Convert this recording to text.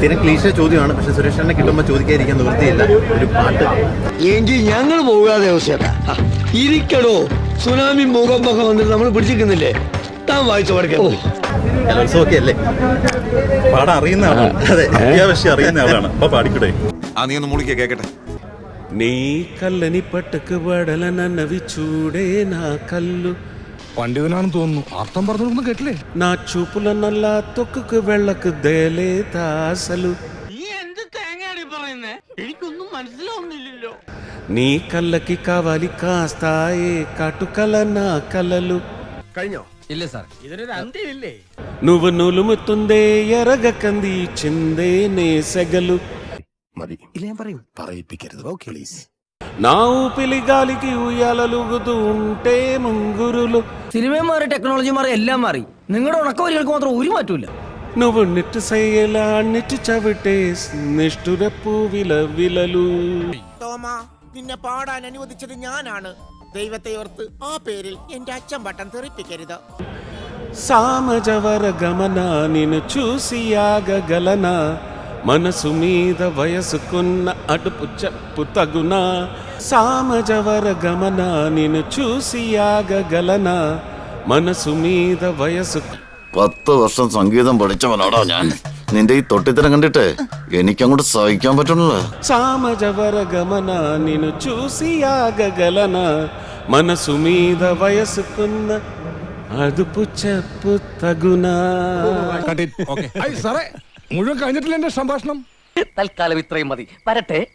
സ്ഥിരം ക്ലീശ ചോദ്യമാണ് പക്ഷെ സുരേഷനെ കിട്ടുമ്പോ ചോദിക്കാതിരിക്കാൻ നിവൃത്തിയില്ല. ഒരു പാട്ട്. എങ്കിൽ ഞങ്ങൾ പോകാതെ ഇരിക്കണോ സുനാമി മുഖം മുഖം വന്നിട്ട് നമ്മൾ പിടിച്ചിരിക്കുന്നില്ലേ? താൻ വായിച്ചു പഠിക്കാം കലോത്സവമൊക്കെ അല്ലേ? അറിയുന്ന ആളാണ്. അതെ അറിയുന്ന ആളാണ്. ആ നീ കേക്കട്ടെ. നീ കല്ലനി പട്ടക്ക് വടല നന്നവിച്ചൂടേ നാ കല്ലു. പണ്ഡിതനാണെന്ന് തോന്നുന്നു അർത്ഥം പറഞ്ഞൊന്നും കേട്ടില്ലേ నా చూపుల నల్లా తొక్కుకు వెళ్ళకు దేలేదా అసలు నీ కళ్ళకి కావాలి కాస్తాయే కాటుకల నా కలలు കഴിഞ്ഞോ నువ్వు నులుముతుందే ఎరగ కంది చిందే నే సెగలు മതി ഇല്ല ഞാൻ പറയും പറയിപ്പിക്കരുത് ഓക്കെ പ്ലീസ് నా ఊపిలి గాలికి ఉయ్యాలలుగుతూ ఉంటే ముంగురులు സിനിമയും മാറി ടെക്നോളജി മാറി എല്ലാം മാറി നിങ്ങളുടെ ഉണക്കവരികൾക്ക് മാത്രം ഒരു മാറ്റമില്ല నువ్వు నిట్టు సయ్యేలా నిట్టు చవిటే నిష్ఠురపు విల విలలు തോമ നിന്നെ പാടാൻ അനുവദിച്ചത് ഞാനാണ് ദൈവത്തെ ഓർത്ത് ആ പേരിൽ എന്റെ അച്ഛൻ പട്ടം തെറിപ്പിക്കരുത് సామజవర గమన నిన్ను చూసి ఆగగలనా మనసు మీద వయసుకున్న అడుపు చెప్పు తగునా సామజవర గమన నిన్ను చూసి ఆగగలనా మనసు మీద వయసు പത്ത് വർഷം സംഗീതം പഠിച്ചവനാടാ ഞാൻ നിന്റെ ഈ തൊട്ടിത്തരം കണ്ടിട്ട് എനിക്കങ്ങോട്ട് സഹിക്കാൻ പറ്റണില്ല సామజవర గమన నిన్ను చూసి ఆగగలనా మనసు మీద వయసుకున్న అదుపు చెప్పు తగునా സാറേ മുഴുവൻ കഴിഞ്ഞിട്ടില്ല എന്റെ സംഭാഷണം. തൽക്കാലം ഇത്രയും മതി. വരട്ടെ.